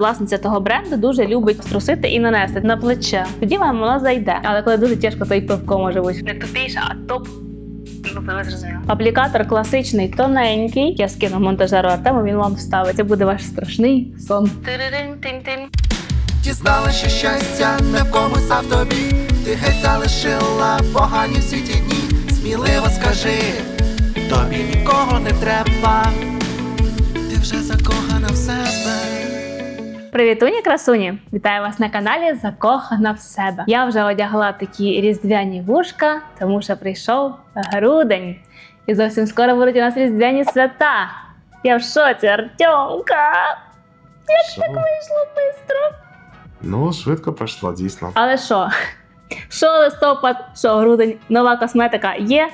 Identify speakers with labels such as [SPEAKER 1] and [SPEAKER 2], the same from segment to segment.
[SPEAKER 1] Власниця того бренду дуже любить струсити і нанести на плече. Тоді вам воно зайде. Але коли дуже тяжко, то й пивко може бути. Не тупіше, а топ. Ну. Аплікатор класичний, тоненький. Я скину монтажеру Артему, він вам вставить. Це буде ваш страшний сон.
[SPEAKER 2] Дізнала, що щастя не в комусь, а в тобі. Ти геть залишила погані всі ті дні. Сміливо скажи, тобі нікого не треба. Ти вже закохана в себе.
[SPEAKER 1] Привітуні, красуні! Вітаю вас на каналі Закохана в себе. Я вже одягла такі різдвяні вушка, тому що прийшов грудень. І зовсім скоро будуть у нас різдвяні свята. Я в шоці, Артемка!
[SPEAKER 3] Що?
[SPEAKER 1] Вийшло швидко.
[SPEAKER 3] Ну, швидко пройшло, дійсно.
[SPEAKER 1] Але що? Що листопад, що грудень, нова косметика є.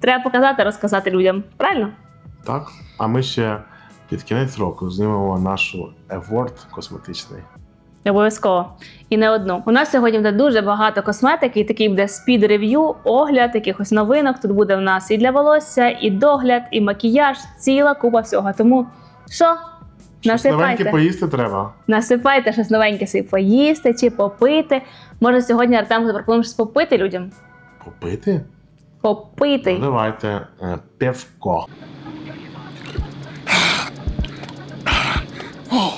[SPEAKER 1] Треба показати, розказати людям. Правильно?
[SPEAKER 3] Так. А ми ще під кінець року знімемо нашу еворд косметичний.
[SPEAKER 1] Обов'язково. І не одну. У нас сьогодні буде дуже багато косметики, і такий буде спід-рев'ю, огляд, якихось новинок. Тут буде в нас і для волосся, і догляд, і макіяж, ціла купа всього. Тому що?
[SPEAKER 3] Щось новеньке
[SPEAKER 1] Насипайте.
[SPEAKER 3] поїсти треба.
[SPEAKER 1] Насипайте щось новеньке собі поїсти чи попити. Може, сьогодні Артем запропонує щось попити людям?
[SPEAKER 3] Попити?
[SPEAKER 1] Попити.
[SPEAKER 3] Ну, давайте е, пивко.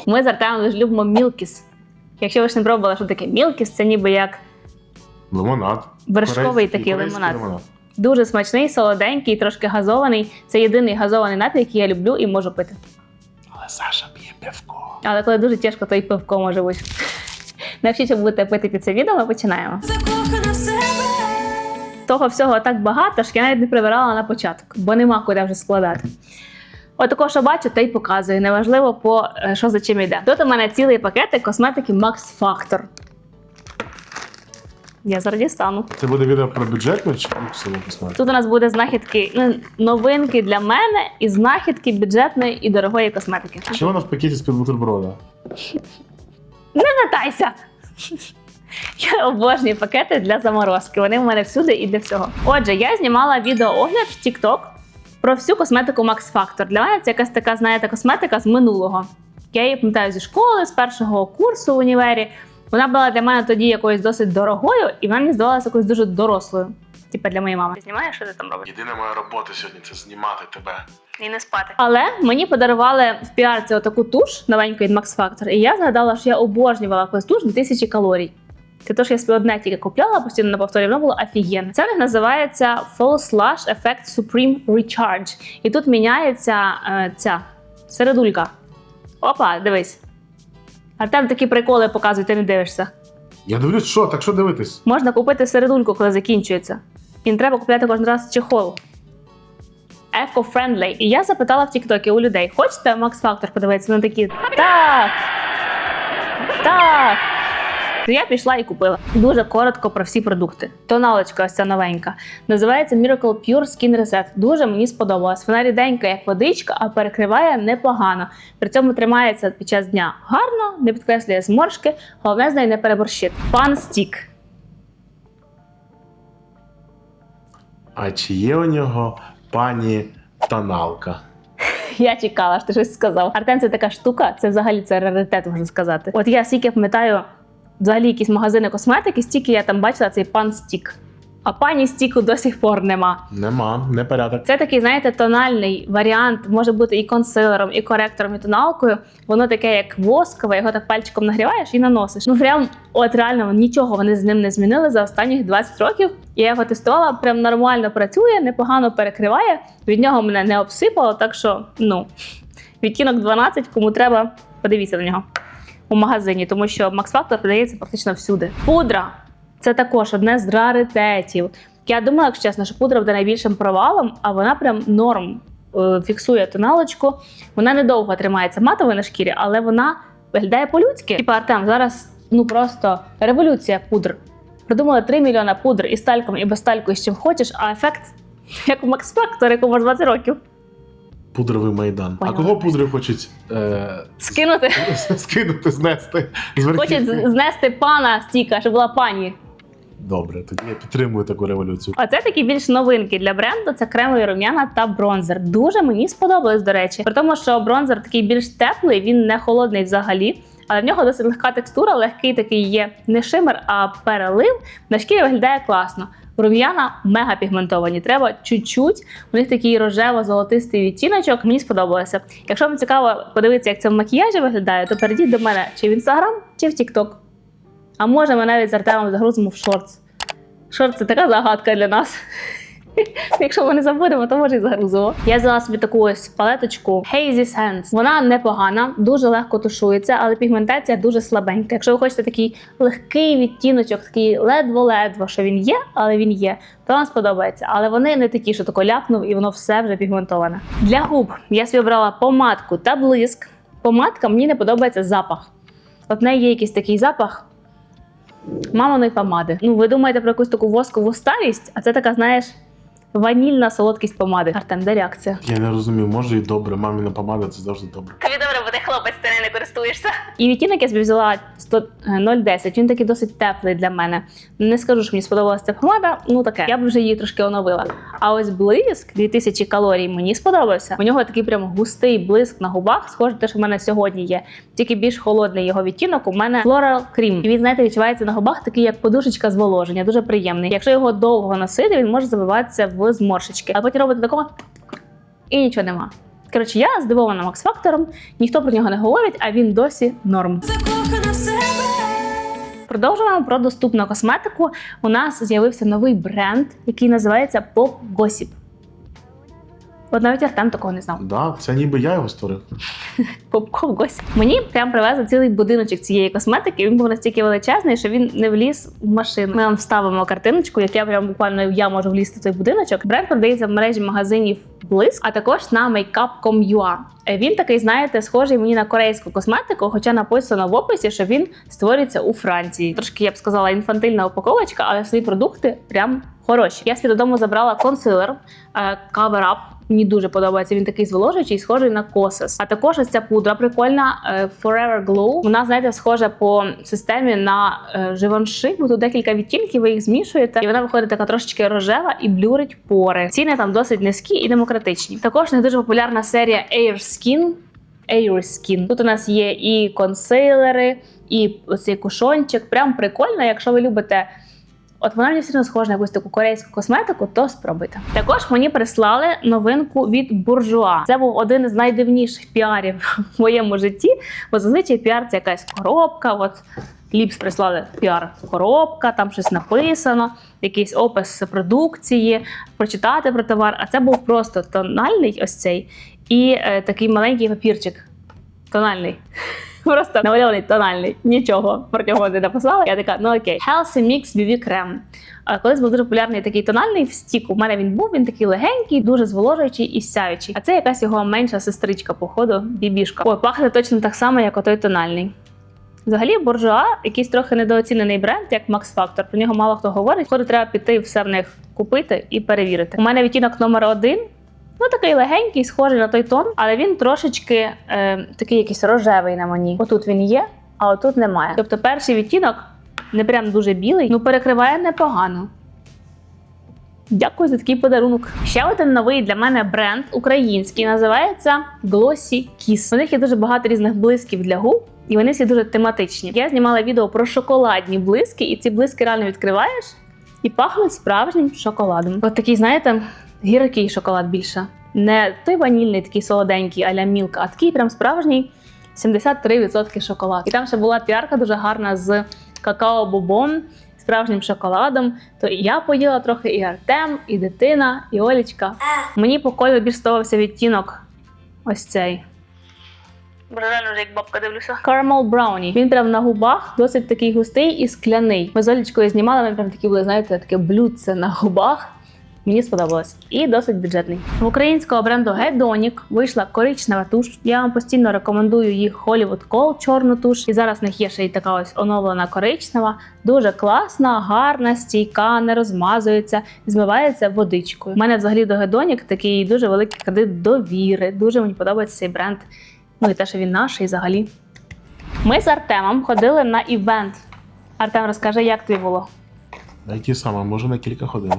[SPEAKER 1] Ми з Артемом дуже любимо мілкіс. Якщо ви ж не пробували, що таке мілкіс, це ніби як
[SPEAKER 3] Лимонад.
[SPEAKER 1] вершковий
[SPEAKER 3] Корейський-
[SPEAKER 1] такий
[SPEAKER 3] корейський
[SPEAKER 1] лимонад. Дуже смачний, солоденький, трошки газований. Це єдиний газований напій, який я люблю і можу пити.
[SPEAKER 3] Але Саша п'є пивко.
[SPEAKER 1] Але коли дуже тяжко, то і пивко може бути. Навчіться будете пити під це відео, ми починаємо.
[SPEAKER 4] закохана в себе.
[SPEAKER 1] Того всього так багато, що я навіть не прибирала на початок, бо нема куди вже складати. Отако, що бачу, та й показую. Неважливо, по е, що за чим йде. Тут у мене цілий пакетик косметики Max Factor. Я зараз дістану.
[SPEAKER 3] Це буде відео про бюджетну чи люксову косметику?
[SPEAKER 1] Тут у нас буде знахідки, ну, новинки для мене і знахідки бюджетної і дорогої косметики.
[SPEAKER 3] Чи вона в пакеті з-під бутерброда?
[SPEAKER 1] Не метайся! Я обожнюю пакети для заморозки. Вони в мене всюди і для всього. Отже, я знімала відеоогляд в TikTok про всю косметику Max Factor. Для мене це якась така, знаєте, косметика з минулого. Я її пам'ятаю зі школи, з першого курсу в універі. Вона була для мене тоді якоюсь досить дорогою, і вона мені здавалася якоюсь дуже дорослою. Типа для моєї мами. Ти знімаєш, що ти там робиш?
[SPEAKER 3] Єдина моя робота сьогодні це знімати тебе.
[SPEAKER 1] І не спати. Але мені подарували в піарці отаку туш новеньку від Max Factor, і я згадала, що я обожнювала колись туш 2000 калорій. Це те, що я собі одне тільки купляла, постійно на повторі, воно було офігенне. Це в них називається False Lash Effect Supreme Recharge. І тут міняється е, ця середулька. Опа, дивись. Артем такі приколи показує, ти не дивишся.
[SPEAKER 3] Я дивлюсь, що, так що дивитись?
[SPEAKER 1] Можна купити середульку, коли закінчується. І не треба купляти кожен раз чехол. Eco-friendly. І я запитала в Тіктокі у людей: хочете Max Factor подивитися? Вони такі так. Так. То я пішла і купила. Дуже коротко про всі продукти. Тоналочка, ось ця новенька. Називається Miracle Pure Skin Reset. Дуже мені сподобалась. Вона ріденька, як водичка, а перекриває непогано. При цьому тримається під час дня гарно, не підкреслює зморшки. Головне з нею не переборщити. Пан стік.
[SPEAKER 3] А чи є у нього пані тоналка?
[SPEAKER 1] Я чекала, що ти щось сказав. Артем це така штука, це взагалі це раритет, можна сказати. От я скільки пам'ятаю, взагалі якісь магазини косметики, стільки я там бачила цей пан стік. А пані стіку до сих пор нема.
[SPEAKER 3] Нема, не порядок.
[SPEAKER 1] Це такий, знаєте, тональний варіант, може бути і консилером, і коректором, і тоналкою. Воно таке, як воскове, його так пальчиком нагріваєш і наносиш. Ну прям от реально нічого вони з ним не змінили за останніх 20 років. Я його тестувала, прям нормально працює, непогано перекриває. Від нього мене не обсипало, так що ну відтінок 12, кому треба, подивіться на нього у магазині, тому що Max Factor продається практично всюди. Пудра це також одне з раритетів. Я думала, якщо чесно, що пудра буде найбільшим провалом, а вона прям норм е, фіксує тоналочку. Вона недовго тримається матовою на шкірі, але вона виглядає по-людськи. Типа Артем, зараз ну просто революція пудр. Придумали 3 мільйона пудр і з тальком, і без тальку, і з чим хочеш, а ефект як у Max Factor, якому 20 років.
[SPEAKER 3] Пудровий майдан.
[SPEAKER 1] Поняла.
[SPEAKER 3] А кого пудри хочуть е,
[SPEAKER 1] Скинути.
[SPEAKER 3] скинути, знести
[SPEAKER 1] Хочуть знести пана стіка, щоб була пані.
[SPEAKER 3] Добре, тоді я підтримую таку революцію.
[SPEAKER 1] Оце такі більш новинки для бренду. Це кремові рум'яна та бронзер. Дуже мені сподобалось, до речі. При тому, що бронзер такий більш теплий, він не холодний взагалі. Але в нього досить легка текстура, легкий такий є не шимер, а перелив. На шкірі виглядає класно. Рум'яна мега пігментовані. Треба чуть-чуть. У них такий рожево-золотистий відтіночок. Мені сподобалося. Якщо вам цікаво подивитися, як це в макіяжі виглядає, то перейдіть до мене чи в інстаграм, чи в Тікток. А може, ми навіть з Артемом загрузимо в шортс. Шорт це така загадка для нас. Якщо ми не забудемо, то може і загрузимо. Я взяла собі таку ось палеточку Hazy Sands. Вона непогана, дуже легко тушується, але пігментація дуже слабенька. Якщо ви хочете такий легкий відтіночок, такий ледво-ледво, що він є, але він є, то вам сподобається. Але вони не такі, що тако ляпнув і воно все вже пігментоване. Для губ я собі обрала помадку та блиск. Помадка мені не подобається запах. От в неї є якийсь такий запах маминої помади. Ну, ви думаєте про якусь таку воскову старість, а це така, знаєш, ванільна солодкість помади. Артем, де реакція?
[SPEAKER 3] Я не розумію, може і добре, маміна помада це завжди добре.
[SPEAKER 1] Тобі добре буде хлопець, ти не користуєшся. І відтінок я собі взяла 100, е, 010. Він такий досить теплий для мене. Не скажу, що мені сподобалася ця помада, ну таке. Я б вже її трошки оновила. А ось блиск 2000 калорій мені сподобався. У нього такий прям густий блиск на губах, схоже, те, що в мене сьогодні є. Тільки більш холодний його відтінок. У мене Floral Cream. І він, знаєте, відчувається на губах такий, як подушечка зволоження, дуже приємний. Якщо його довго носити, він може забиватися в зморшечки. А потім робити такого і нічого нема. Коротше, я здивована Макс Фактором, ніхто про нього не говорить, а він досі норм.
[SPEAKER 4] закохана в себе.
[SPEAKER 1] Продовжуємо про доступну косметику. У нас з'явився новий бренд, який називається Pop Gossip. От навіть Артем такого не знав.
[SPEAKER 3] Да, це ніби я його створив.
[SPEAKER 1] Pop Gossip. Мені прям привезли цілий будиночок цієї косметики. Він був настільки величезний, що він не вліз в машину. Ми вам вставимо картиночку, як я прям буквально я можу влізти в цей будиночок. Бренд продається в мережі магазинів Блиск, а також на makeup.com.ua. Е, Він такий, знаєте, схожий мені на корейську косметику, хоча написано в описі, що він створюється у Франції. Трошки я б сказала, інфантильна упаковочка, але свої продукти прям хороші. Я собі додому забрала консилер е, Cover Up. Мені дуже подобається. Він такий зволожуючий, схожий на косис. А також ось ця пудра прикольна е, Forever Glow. Вона, знаєте, схожа по системі на Givenchy, бо тут декілька відтінків, ви їх змішуєте, і вона виходить така трошечки рожева і блюрить пори. Ціни там досить низькі і демократичні. Також не дуже популярна серія Air Skin. Air Skin. Тут у нас є і консилери, і оцей кушончик. Прям прикольно, якщо ви любите. От вона мені одно схожа на якусь таку корейську косметику, то спробуйте. Також мені прислали новинку від буржуа. Це був один із найдивніших піарів в моєму житті. Бо зазвичай піар це якась коробка. От Ліпс прислали піар коробка, там щось написано, якийсь опис продукції, прочитати про товар. А це був просто тональний ось цей і е, такий маленький папірчик. Тональний. Просто намальований тональний. Нічого про нього не написала. Я така, ну окей. Healthy Mix BB крем. Колись був дуже популярний такий тональний в стік. У мене він був, він такий легенький, дуже зволожуючий і сяючий. А це якась його менша сестричка, походу, бібішка. Ой, пахне точно так само, як отой тональний. Взагалі, буржуа якийсь трохи недооцінений бренд, як Max Factor. Про нього мало хто говорить. Ходу треба піти все в них купити і перевірити. У мене відтінок номер один. Ну, такий легенький, схожий на той тон, але він трошечки е, такий якийсь рожевий на мені. Отут він є, а отут немає. Тобто перший відтінок не прям дуже білий, ну перекриває непогано. Дякую за такий подарунок. Ще один новий для мене бренд український називається Glossy Kiss. У них є дуже багато різних блисків для губ, і вони всі дуже тематичні. Я знімала відео про шоколадні блиски, і ці блиски реально відкриваєш і пахнуть справжнім шоколадом. От такий, знаєте, гіркий шоколад більше. Не той ванільний, такий солоденький, аля мілка, а такий прям справжній 73% шоколад. І там ще була піарка дуже гарна з какао-бобом, справжнім шоколадом. То і я поїла трохи, і Артем, і дитина, і Олічка. Мені по кольору більш ставився відтінок ось цей. Реально вже як бабка дивлюся. Caramel Brownie. Він прям на губах досить такий густий і скляний. Ми з Олічкою знімали, ми прям такі були, знаєте, таке блюдце на губах. Мені сподобалось. І досить бюджетний. В українського бренду Hedonic вийшла коричнева туш. Я вам постійно рекомендую їх Hollywood Kohl чорну туш. І зараз в них є ще й така ось оновлена коричнева. Дуже класна, гарна, стійка, не розмазується, змивається водичкою. У мене взагалі до Hedonic такий дуже великий кредит довіри. Дуже мені подобається цей бренд. Ну і те, що він наш, і взагалі. Ми з Артемом ходили на івент. Артем, розкажи, як тобі було?
[SPEAKER 3] А які саме, може на кілька ходили.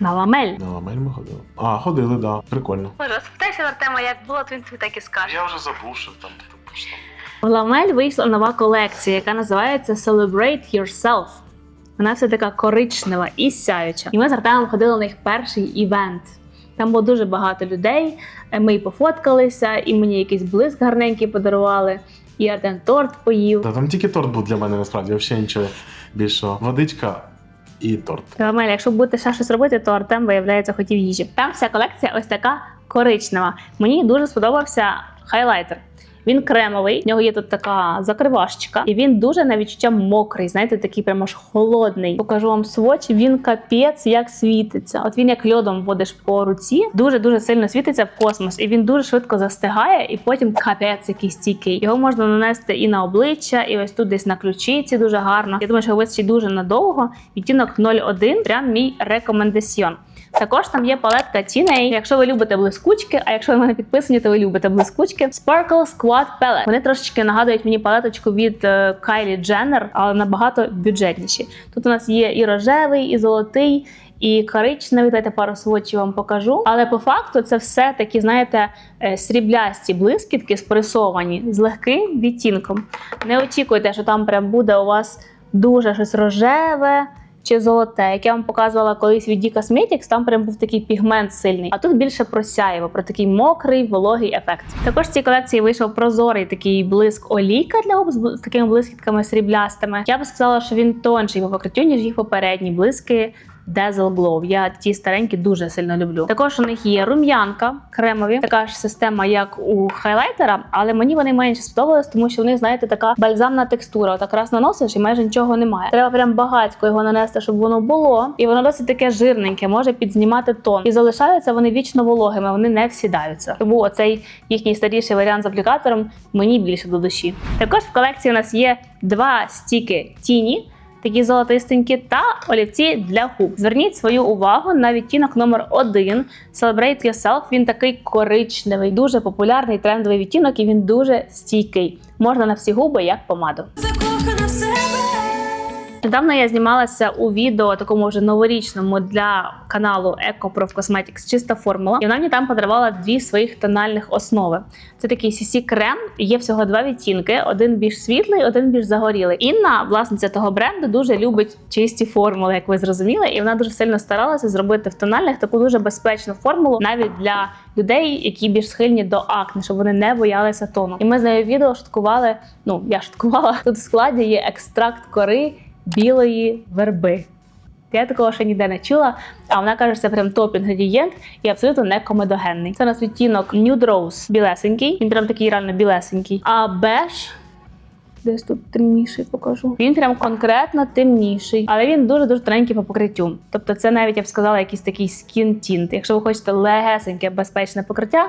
[SPEAKER 1] На ламель.
[SPEAKER 3] На ламель ми ходили. А, ходили, так. Да. Прикольно.
[SPEAKER 1] Боже, спитайся в Артема, як було, то він тобі так і скаже.
[SPEAKER 3] Я вже забув, що там
[SPEAKER 1] В Ламель вийшла нова колекція, яка називається Celebrate Yourself. Вона вся така коричнева і сяюча. І ми з Артемом ходили на їх перший івент. Там було дуже багато людей. Ми й пофоткалися, і мені якийсь блиск гарненький подарували, і Артем торт поїв.
[SPEAKER 3] Та там тільки торт був для мене насправді, взагалі нічого більшого. Водичка і торт.
[SPEAKER 1] Ламель, якщо будете ще щось робити, то Артем, виявляється, хотів їжі. Там вся колекція ось така коричнева. Мені дуже сподобався хайлайтер. Він кремовий, в нього є тут така закривашечка, і він дуже на відчуття мокрий. Знаєте, такий прямо ж холодний. Покажу вам своч. Він капець як світиться. От він як льодом водиш по руці, дуже дуже сильно світиться в космос, і він дуже швидко застигає, і потім капець який стійкий. Його можна нанести і на обличчя, і ось тут десь на ключиці. Дуже гарно. Я думаю, що вистачить дуже надовго. Відтінок 01, прям мій рекомендаціон. Також там є палетка Teenage. Якщо ви любите блискучки, а якщо ви мене підписані, то ви любите блискучки. Sparkle Squad Palette. Вони трошечки нагадують мені палеточку від е, Kylie Jenner, але набагато бюджетніші. Тут у нас є і рожевий, і золотий. І коричневий, дайте пару сводчів вам покажу. Але по факту це все такі, знаєте, е, сріблясті блискітки спресовані з легким відтінком. Не очікуйте, що там прям буде у вас дуже щось рожеве, чи золоте, як я вам показувала колись від D Cosmetics, там прям був такий пігмент сильний. А тут більше про сяєво, про такий мокрий, вологий ефект. Також в цій колекції вийшов прозорий такий блиск олійка для губ з такими блискітками сріблястими. Я би сказала, що він тонший по покриттю, ніж їх попередні блиски. Dazzle Glow. Я ті старенькі дуже сильно люблю. Також у них є рум'янка кремові, така ж система, як у хайлайтера, але мені вони менше сподобались, тому що в них, знаєте, така бальзамна текстура. Так раз наносиш і майже нічого немає. Треба прям багатько його нанести, щоб воно було. І воно досить таке жирненьке, може підзнімати тон. І залишаються вони вічно вологими, вони не всідаються. Тому оцей їхній старіший варіант з аплікатором мені більше до душі. Також в колекції у нас є два стіки тіні такі золотистенькі, та олівці для губ. Зверніть свою увагу на відтінок номер 1 Celebrate Yourself. Він такий коричневий, дуже популярний трендовий відтінок, і він дуже стійкий. Можна на всі губи як помаду.
[SPEAKER 4] закохана в себе.
[SPEAKER 1] Недавно я знімалася у відео такому вже новорічному для каналу Eco Prof Cosmetics чиста формула. І вона мені там подарувала дві своїх тональних основи. Це такий CC крем. Є всього два відтінки: один більш світлий, один більш загорілий. Інна, власниця того бренду, дуже любить чисті формули, як ви зрозуміли, і вона дуже сильно старалася зробити в тональних таку дуже безпечну формулу навіть для людей, які більш схильні до акне, щоб вони не боялися тону. І ми з нею відео шуткували. Ну я шуткувала. Тут в складі є екстракт кори білої верби. Я такого ще ніде не чула, а вона каже, що це прям топ-інгредієнт і абсолютно не комедогенний. Це у нас відтінок Nude Rose білесенький. Він прям такий реально білесенький. А беж. Десь тут темніший покажу. Він прям конкретно темніший, але він дуже дуже тоненький по покриттю. Тобто, це навіть я б сказала якийсь такий скін тінт. Якщо ви хочете легесеньке, безпечне покриття,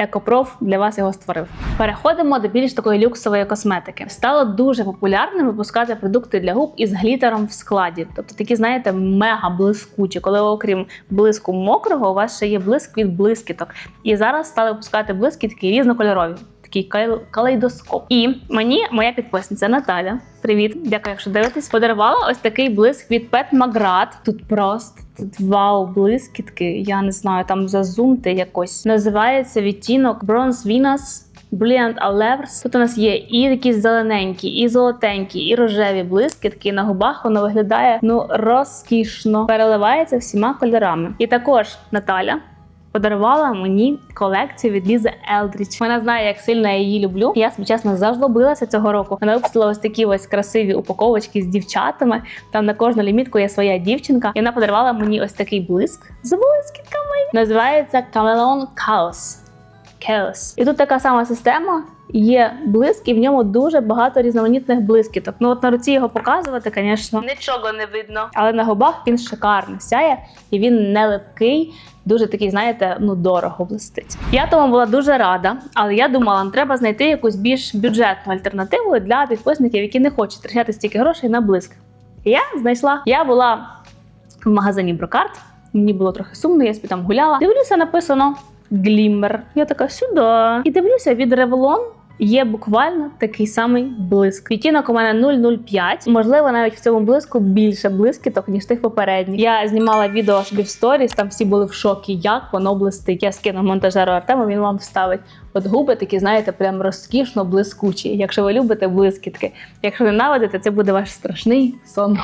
[SPEAKER 1] Екопроф для вас його створив. Переходимо до більш такої люксової косметики. Стало дуже популярним випускати продукти для губ із глітером в складі. Тобто такі, знаєте, мега блискучі, коли окрім блиску мокрого, у вас ще є блиск від блискіток. І зараз стали випускати блискітки різнокольорові. Такий калейдоскоп. І мені моя підписниця Наталя, привіт, дякую, якщо дивитесь, подарувала ось такий блиск від Pet Magrat. Тут просто вау, блискітки. Я не знаю, там зазумти якось. Називається відтінок Bronze Venus. Brilliant Allevers. Тут у нас є і якісь зелененькі, і золотенькі, і рожеві блискітки. На губах воно виглядає ну розкішно, переливається всіма кольорами. І також Наталя подарувала мені колекцію від Лізи Елдріч. Вона знає, як сильно я її люблю. Я чесно зажлобилася цього року. Вона випустила ось такі ось красиві упаковочки з дівчатами. Там на кожну лімітку є своя дівчинка. І вона подарувала мені ось такий блиск з блискітками. Називається Chameleon Chaos. Chaos. І тут така сама система. Є блиск, і в ньому дуже багато різноманітних блискіток. Ну от на руці його показувати, звісно, нічого не видно. Але на губах він шикарно сяє і він не липкий, дуже такий, знаєте, ну дорого блистить. Я тому була дуже рада, але я думала, треба знайти якусь більш бюджетну альтернативу для підписників, які не хочуть втрачати стільки грошей на блиск. Я знайшла. Я була в магазині Брокарт. Мені було трохи сумно, я собі там гуляла. Дивлюся, написано Гліммер. Я така сюди. І дивлюся від Revlon є буквально такий самий блиск. Відтінок у мене 005. Можливо, навіть в цьому блиску більше блискіток, ніж тих попередніх. Я знімала відео собі в сторіс, там всі були в шокі, як воно блистить. Я скину монтажеру Артему, він вам вставить. От губи такі, знаєте, прям розкішно блискучі. Якщо ви любите блискітки. Якщо ненавидите, це буде ваш страшний сон.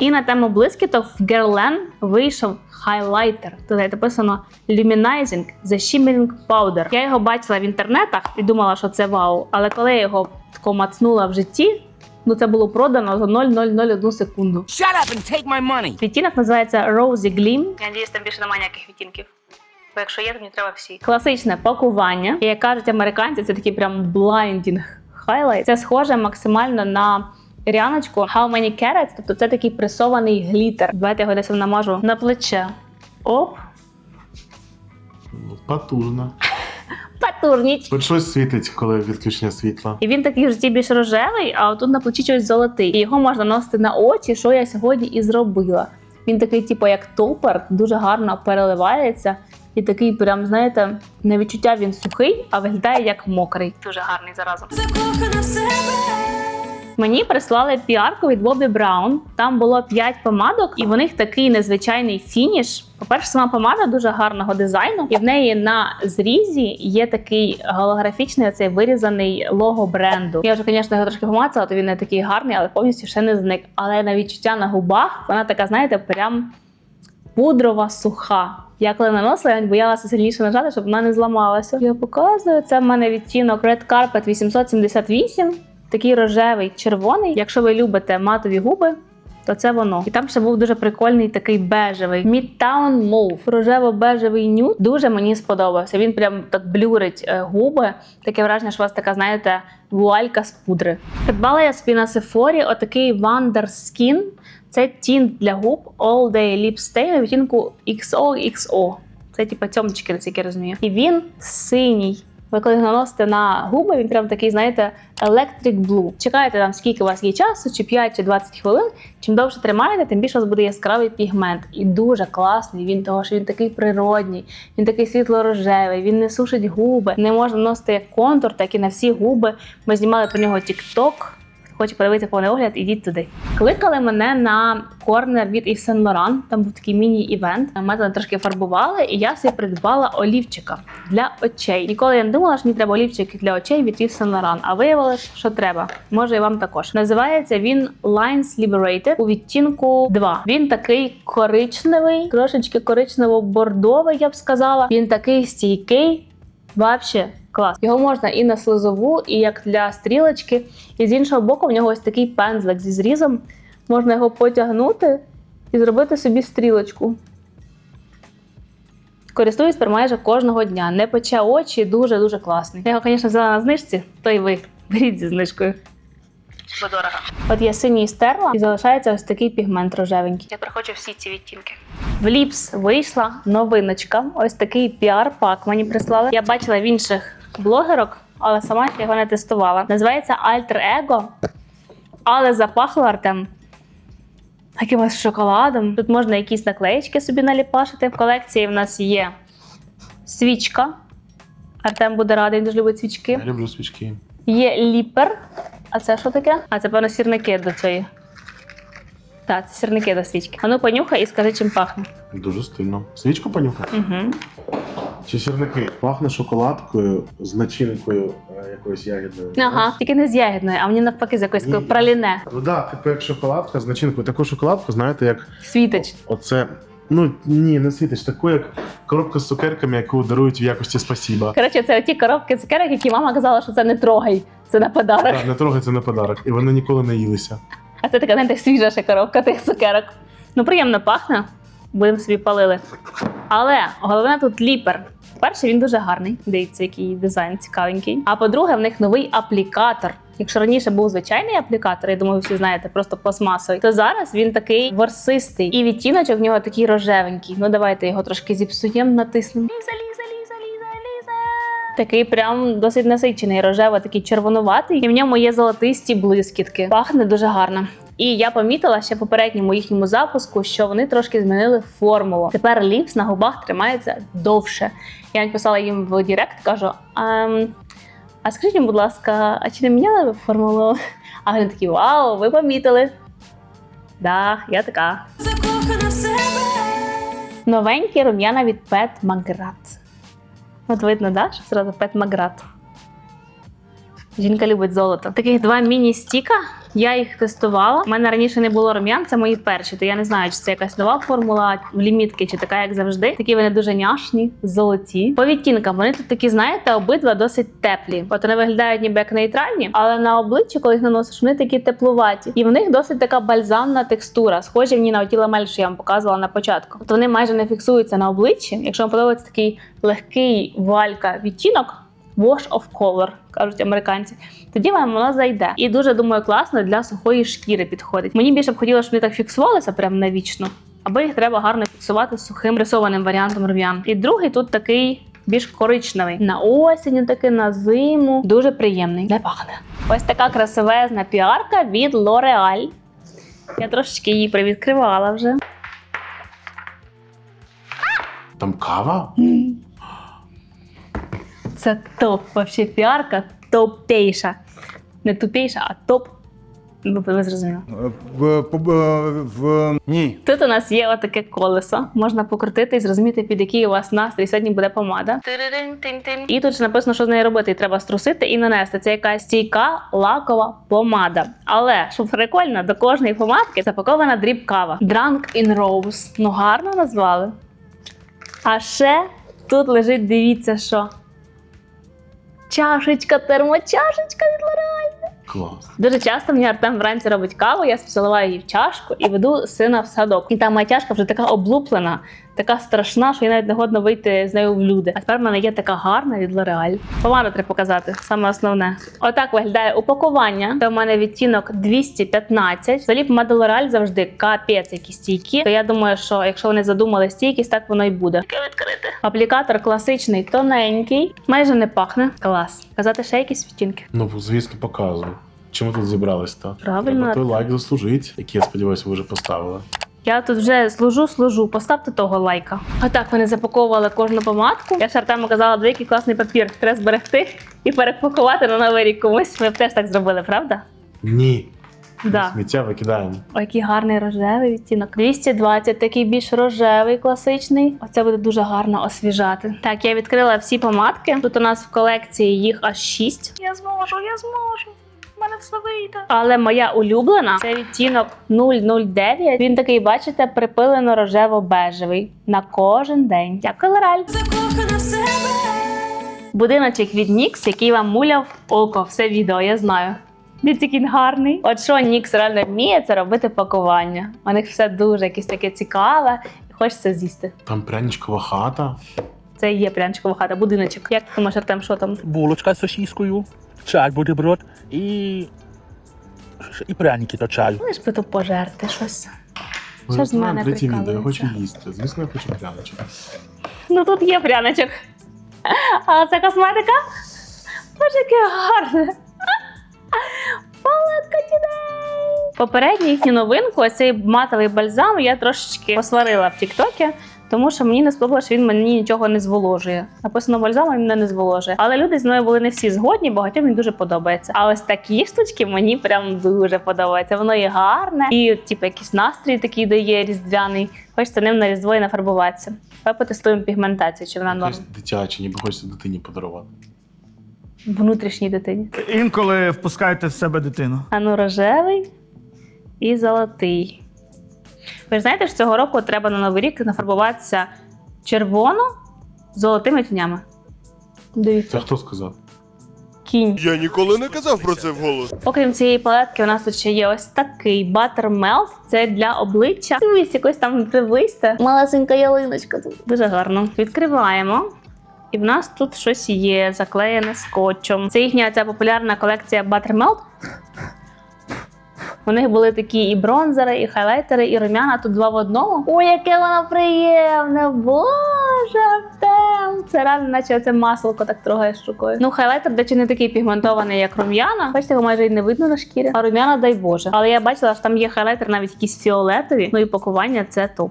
[SPEAKER 1] І на тему блискіток в Guerlain вийшов хайлайтер. Тут написано Luminizing The Shimmering Powder. Я його бачила в інтернетах і думала, що це вау. Але коли я його тако мацнула в житті, ну це було продано за 0,001 секунду.
[SPEAKER 4] Shut up and take my money.
[SPEAKER 1] Відтінок називається Rosy Gleam. Я надіюсь, там більше немає ніяких відтінків. Бо якщо є, то мені треба всі. Класичне пакування. І як кажуть американці, це такий прям blinding highlight. Це схоже максимально на ряночку How Many Carats, тобто це такий пресований глітер. Давайте його десь намажу на плече. Оп,
[SPEAKER 3] Потужно.
[SPEAKER 1] патурніч.
[SPEAKER 3] Хоч щось світить, коли відключення світла.
[SPEAKER 1] І він такий в житті більш рожевий, а отут на плечі щось золотий. І його можна носити на очі, що я сьогодні і зробила. Він такий, типу, як топер, дуже гарно переливається. І такий, прям, знаєте, на відчуття він сухий, а виглядає як мокрий. Дуже гарний заразом.
[SPEAKER 5] закохана в себе.
[SPEAKER 1] Мені прислали піарку від Бобі Браун. Там було 5 помадок, і в них такий незвичайний фініш. По-перше, сама помада дуже гарного дизайну, і в неї на зрізі є такий голографічний оцей вирізаний лого бренду. Я вже, звісно, його трошки помацала, то він не такий гарний, але повністю ще не зник. Але на відчуття на губах вона така, знаєте, прям пудрова суха. Я коли наносила, я боялася сильніше нажати, щоб вона не зламалася. Я показую. Це в мене відтінок Red Carpet 878. Такий рожевий, червоний. Якщо ви любите матові губи, то це воно. І там ще був дуже прикольний такий бежевий Midtown Mauve. Рожево-бежевий нюд. Дуже мені сподобався. Він прям так блюрить е, губи. Таке враження, що у вас така, знаєте, вуалька з пудри. Придбала я собі на Сефорі отакий Wonder Skin. Це тінт для губ All Day Lip Stain у відтінку XOXO. Це типа цьомчики, наскільки я розумію. І він синій. Ви коли наносите на губи, він прям такий, знаєте, electric blue. Чекаєте там, скільки у вас є часу, чи 5 чи 20 хвилин. Чим довше тримаєте, тим більше у вас буде яскравий пігмент. І дуже класний він, того що він такий природній, він такий світло-рожевий, він не сушить губи. Не можна носити контур, так і на всі губи. Ми знімали про нього TikTok. Хоче подивитися повний огляд, ідіть туди. Кликали мене на корнер від Yves Saint Laurent, Там був такий міні-івент. Мене трошки фарбували, і я собі придбала олівчика для очей. Ніколи я не думала, що мені треба олівчики для очей від Yves Saint Laurent, а виявилось, що треба. Може, і вам також. Називається він Lines Liberated у відтінку 2. Він такий коричневий, трошечки коричнево-бордовий, я б сказала. Він такий стійкий. Вообще клас. Його можна і на слизову, і як для стрілочки. І з іншого боку, в нього ось такий пензлик зі зрізом. Можна його потягнути і зробити собі стрілочку. Користуюсь майже кожного дня. Не пече очі, дуже-дуже класний. Я його, звісно, взяла на знижці, то й ви беріть зі знижкою. Бо дорого. От я синій стерла і залишається ось такий пігмент рожевенький. Я прихочу всі ці відтінки. В Ліпс вийшла новиночка. Ось такий піар-пак мені прислали. Я бачила в інших блогерок, але сама ще його не тестувала. Називається Alter Ego, але запахло Артем. Якимось шоколадом. Тут можна якісь наклеїчки собі наліпашити. В колекції в нас є свічка. Артем буде радий, він дуже любить свічки.
[SPEAKER 3] Я люблю свічки.
[SPEAKER 1] Є ліпер. А це що таке? А це, певно, сірники до цієї. Так, це сірники до свічки. А ну понюхай і скажи, чим пахне.
[SPEAKER 3] Дуже стильно. Свічку понюхай?
[SPEAKER 1] Угу.
[SPEAKER 3] Чи сірники? Пахне шоколадкою з начинкою е, якоюсь ягідною.
[SPEAKER 1] Ага, тільки не з ягідною, а мені навпаки з такою
[SPEAKER 3] Ні.
[SPEAKER 1] праліне.
[SPEAKER 3] Ну да, типу як шоколадка з начинкою. Таку шоколадку, знаєте, як
[SPEAKER 1] Світоч.
[SPEAKER 3] оце. Ну ні, не світиш, таку як коробка з цукерками, яку дарують в якості спасіба.
[SPEAKER 1] Коротше, це ті коробки цукерок, які мама казала, що це не трогай. Це на подарок.
[SPEAKER 3] Так, не трогай це на подарок. І вони ніколи не їлися.
[SPEAKER 1] А це така, знаєте, свіжа коробка тих цукерок. Ну, приємно пахне. Будемо собі палили. Але головне тут ліпер. По-перше, він дуже гарний. Дивіться, який дизайн цікавенький. А по-друге, в них новий аплікатор. Якщо раніше був звичайний аплікатор, я думаю, ви всі знаєте, просто пластмасовий, то зараз він такий ворсистий. І відтіночок в нього такий рожевенький. Ну давайте його трошки зіпсуємо, натиснемо. Ліза. Такий прям досить насичений, рожево, такий червонуватий, і в ньому є золотисті блискітки. Пахне дуже гарно. І я помітила ще в попередньому їхньому запуску, що вони трошки змінили формулу. Тепер ліпс на губах тримається довше. Я написала їм в Директ, кажу: ем, А скажіть, будь ласка, а чи не міняли ви формулу? А вони такі, вау, ви помітили. Да, я така.
[SPEAKER 4] закохана в себе.
[SPEAKER 1] Новенькі рум'яна від Pet Magrat. От видно, да? що зразу Пет Маград. Жінка любить золото. Таких два міні-стіка. Я їх тестувала. У мене раніше не було рум'ян, це мої перші, то я не знаю, чи це якась нова формула в лімітки, чи така, як завжди. Такі вони дуже няшні, золоті. По відтінкам вони тут такі, знаєте, обидва досить теплі. От вони виглядають ніби як нейтральні, але на обличчі, коли їх наносиш, вони такі теплуваті. І в них досить така бальзамна текстура, схожі мені на оті ламель, що я вам показувала на початку. От вони майже не фіксуються на обличчі. Якщо вам подобається такий легкий валька відтінок. Wash of color, кажуть американці. Тоді вам воно зайде. І дуже думаю, класно для сухої шкіри підходить. Мені більше б хотілося, щоб вони так фіксувалися прямо навічно, або їх треба гарно фіксувати сухим рисованим варіантом рум'ян. І другий тут такий. Більш коричневий на осінь, таки на зиму. Дуже приємний. Не пахне. Ось така красивезна піарка від L'Oreal. Я трошечки її привідкривала вже.
[SPEAKER 3] Там кава?
[SPEAKER 1] Це топ. Вообще піарка топейша. Не тупейша, а топ. Ну, ви зрозуміли.
[SPEAKER 5] В, в, в... Ні.
[SPEAKER 1] Тут у нас є отаке колесо. Можна покрутити і зрозуміти, під який у вас настрій сьогодні буде помада. І тут ж написано, що з нею робити. І треба струсити і нанести. Це якась стійка лакова помада. Але щоб прикольно, до кожної помадки запакована дріб кава. Drunk in Rose. Ну гарно назвали. А ще тут лежить, дивіться, що. Чашечка, термочашечка від L'Oreal.
[SPEAKER 3] Клас.
[SPEAKER 1] Дуже часто мені Артем вранці робить каву, я заливаю її в чашку і веду сина в садок. І та моя чашка вже така облуплена, така страшна, що їй навіть не годно вийти з нею в люди. А тепер в мене є така гарна від L'Oreal. Помаду треба показати, саме основне. Отак виглядає упакування. Це в мене відтінок 215. Взагалі помада L'Oreal завжди капець які стійкі. То я думаю, що якщо вони задумали стійкість, так воно й буде. Таке відкрите. Аплікатор класичний, тоненький, майже не пахне. Клас. Казати ще якісь відтінки.
[SPEAKER 3] Ну, звісно, показую. Чому тут зібрались то?
[SPEAKER 1] Правильно.
[SPEAKER 3] Треба той лайк заслужить, який, я сподіваюся, ви вже поставили.
[SPEAKER 1] Я тут вже служу, служу. Поставте того лайка. Отак вони запаковували кожну помадку. Я ж Артему казала, дві який класний папір. Треба зберегти і перепакувати на новий рік комусь. Ви б теж так зробили, правда?
[SPEAKER 3] Ні.
[SPEAKER 1] Да.
[SPEAKER 3] Сміття викидаємо.
[SPEAKER 1] Ой, який гарний рожевий відтінок. 220, такий більш рожевий, класичний. Оце буде дуже гарно освіжати. Так, я відкрила всі помадки. Тут у нас в колекції їх аж 6. Я зможу, я зможу. У мене все вийде. Але моя улюблена це відтінок 009. Він такий, бачите, припилено рожево-бежевий на кожен день. Дякую, Лораль.
[SPEAKER 4] Закохана в себе.
[SPEAKER 1] Будиночок від Нікс, який вам муляв око, все відео, я знаю. Дивіться, який він гарний. От що Нікс реально вміє, це робити пакування. У них все дуже якесь таке цікаве, і хочеться з'їсти.
[SPEAKER 3] Там пряничкова хата.
[SPEAKER 1] Це і є пряничкова хата, будиночок. Як ти думаєш, Артем, що там?
[SPEAKER 6] булочка з сосіскою, чай бутерброд і. і пряники до чаю.
[SPEAKER 1] Лиш би то пожерти щось. Що з мене
[SPEAKER 3] третє відео, я хочу їсти. Звісно, я хочу пряничок.
[SPEAKER 1] Ну тут є пряничок. А це косметика? Боже, яке гарне. Палетка дітей. Попередню їхню новинку, оцей матовий бальзам, я трошечки посварила в Тіктокі. Тому що мені не сподобалося, що він мені нічого не зволожує. Написано бальзам, а він мене не зволожує. Але люди зі мною були не всі згодні, багатьом він дуже подобається. А ось такі штучки мені прям дуже подобаються. Воно і гарне, і типу якийсь настрій такий дає різдвяний. Хочеться ним на різдво і нафарбуватися. Давай потестуємо пігментацію, чи вона норм
[SPEAKER 3] дитяча, ніби хочеться дитині подарувати.
[SPEAKER 1] внутрішній дитині.
[SPEAKER 5] Інколи впускаєте в себе дитину.
[SPEAKER 1] А ну рожевий і золотий. Ви ж знаєте, що цього року треба на новий рік нафарбуватися червоно з золотими тінями. Дивіться,
[SPEAKER 3] Це хто сказав?
[SPEAKER 1] кінь.
[SPEAKER 7] Я ніколи не казав про це вголос.
[SPEAKER 1] Окрім цієї палетки, у нас тут ще є ось такий Butter Melt. Це для обличчя. Дивись, якось там приблизьте. Малесенька ялиночка тут. Дуже гарно. Відкриваємо. І в нас тут щось є, заклеєне скотчем. Це їхня ця популярна колекція Butter Melt. У них були такі і бронзери, і хайлайтери, і рум'яна тут два в одному. Ой, яке воно приємне! Боже, Артем! Це реально, наче це масло так трогаєш рукою. Ну, хайлайтер, до речі, не такий пігментований, як рум'яна. Бачите, його майже й не видно на шкірі. А рум'яна, дай Боже. Але я бачила, що там є хайлайтер навіть якісь фіолетові. Ну і пакування це топ.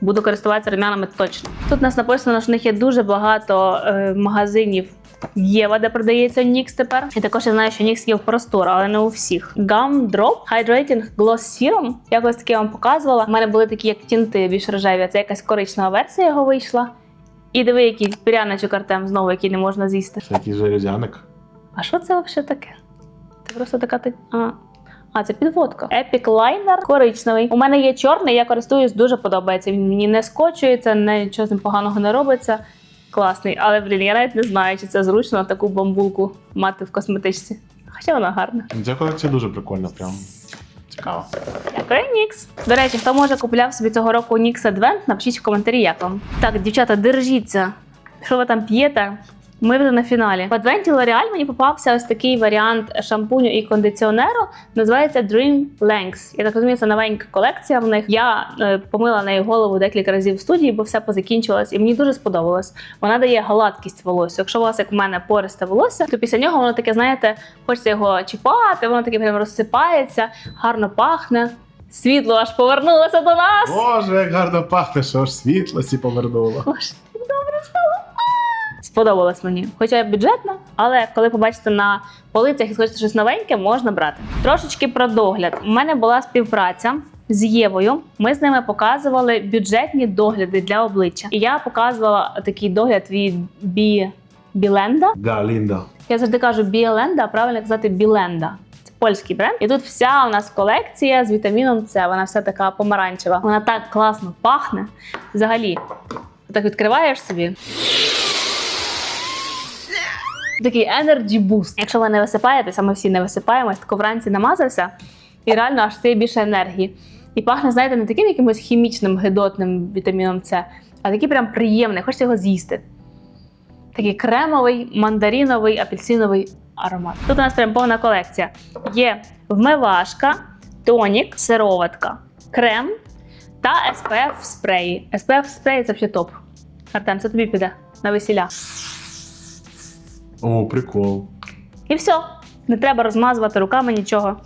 [SPEAKER 1] Буду користуватися рум'янами точно. Тут у нас написано, що в них є дуже багато е, магазинів Єва, де продається Нікс тепер. І також я знаю, що Нікс є в простор, але не у всіх. Gum Drop Hydrating Gloss Serum. Якось таке я вам показувала. У мене були такі, як тінти, більш рожеві. а Це якась коричнева версія його вийшла. І диви, який пряничок Артем знову, який не можна з'їсти.
[SPEAKER 3] Це якийсь железяник.
[SPEAKER 1] А що це взагалі таке? Це просто така ти- а. А, це підводка. Epic Liner коричневий. У мене є чорний, я користуюсь, дуже подобається. Він мені не скочується, нічого з ним поганого не робиться. Класний. Але, блін, я навіть не знаю, чи це зручно таку бамбулку мати в косметичці. Хоча вона гарна.
[SPEAKER 3] Ця колекція дуже прикольна, прям цікаво.
[SPEAKER 1] Дякую, Нікс. До речі, хто може купляв собі цього року Нікс Advent, напишіть в коментарі, як вам. Так, дівчата, держіться. Що ви там п'єте? Ми вже на фіналі. В Адвенті L'Oreal мені попався ось такий варіант шампуню і кондиціонеру. Називається Dream Lengths. Я так розумію, це новенька колекція в них. Я е, помила нею голову декілька разів в студії, бо все позакінчилось, і мені дуже сподобалось. Вона дає гладкість волосся. Якщо у вас, як в мене, пористе волосся, то після нього воно таке, знаєте, хочеться його чіпати, воно таке прям розсипається, гарно пахне. Світло аж повернулося до нас.
[SPEAKER 3] Боже, як гарно пахне, що аж світло сі повернуло.
[SPEAKER 1] Боже, добре стало. Сподобалось мені. Хоча бюджетно, але коли побачите на полицях і схочете щось новеньке, можна брати. Трошечки про догляд. У мене була співпраця. З Євою ми з ними показували бюджетні догляди для обличчя. І я показувала такий догляд від Бі Біленда.
[SPEAKER 3] Галінда.
[SPEAKER 1] Я завжди кажу Біеленда, а правильно казати Біленда. Це польський бренд. І тут вся у нас колекція з вітаміном С. Вона вся така помаранчева. Вона так класно пахне. Взагалі, так відкриваєш собі. Такий energy boost. Якщо ви не висипаєтеся, ми всі не висипаємось, тако вранці намазався, і реально аж стає більше енергії. І пахне, знаєте, не таким якимось хімічним гидотним вітаміном С, а такий прям приємний, хочеться його з'їсти такий кремовий, мандариновий, апельсиновий аромат. Тут у нас прям повна колекція. Є вмивашка, тонік, сироватка, крем та SPF спреї. SPF спреї це взагалі топ. Артем, це тобі піде на весілля.
[SPEAKER 3] О, прикол.
[SPEAKER 1] І все. Не треба розмазувати руками нічого.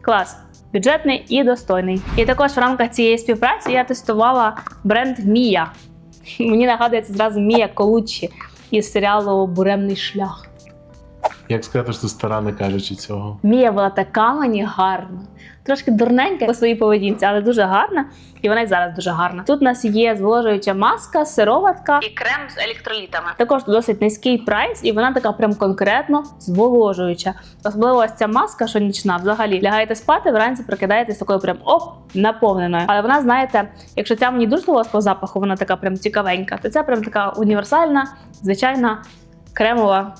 [SPEAKER 1] Клас. Бюджетний і достойний. І також в рамках цієї співпраці я тестувала бренд Мія. Мені нагадується зразу Мія Колуччі із серіалу Буремний шлях.
[SPEAKER 3] Як сказати, що стара, не кажучи цього.
[SPEAKER 1] Мія була така мені гарна. Трошки дурненька по своїй поведінці, але дуже гарна. І вона й зараз дуже гарна. Тут у нас є зволожуюча маска, сироватка і крем з електролітами. Також досить низький прайс, і вона така прям конкретно зволожуюча. Особливо ось ця маска, що нічна, взагалі лягаєте спати, вранці прокидаєтесь такою прям оп, наповненою. Але вона, знаєте, якщо ця мені дуже сподобалась по запаху, вона така прям цікавенька, то ця прям така універсальна, звичайна кремова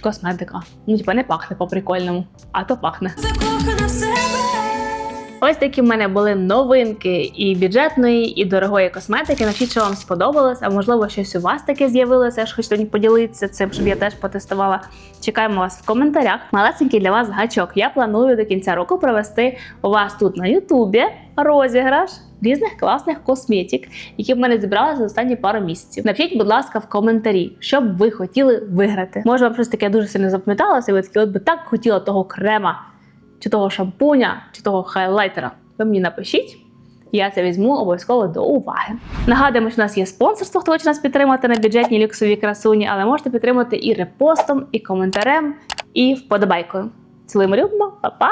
[SPEAKER 1] косметика. Ну, типа, не пахне по-прикольному, а то пахне.
[SPEAKER 4] закохана в себе.
[SPEAKER 1] Ось такі в мене були новинки і бюджетної, і дорогої косметики. Напишіть, що вам сподобалось, а можливо, щось у вас таке з'явилося, що хочете поділитися цим, щоб я теж потестувала. Чекаємо вас в коментарях. Малесенький для вас гачок. Я планую до кінця року провести у вас тут на Ютубі розіграш різних класних косметик, які в мене зібрали за останні пару місяців. Напишіть, будь ласка, в коментарі, що б ви хотіли виграти. Може, вам щось таке дуже сильно запам'яталося, і ви такі, от би так хотіла того крема чи того шампуня, чи того хайлайтера, ви мені напишіть. Я це візьму обов'язково до уваги. Нагадуємо, що у нас є спонсорство, хто хоче нас підтримати на бюджетній люксовій красуні, але можете підтримати і репостом, і коментарем, і вподобайкою. Цілуємо, любимо, па-па!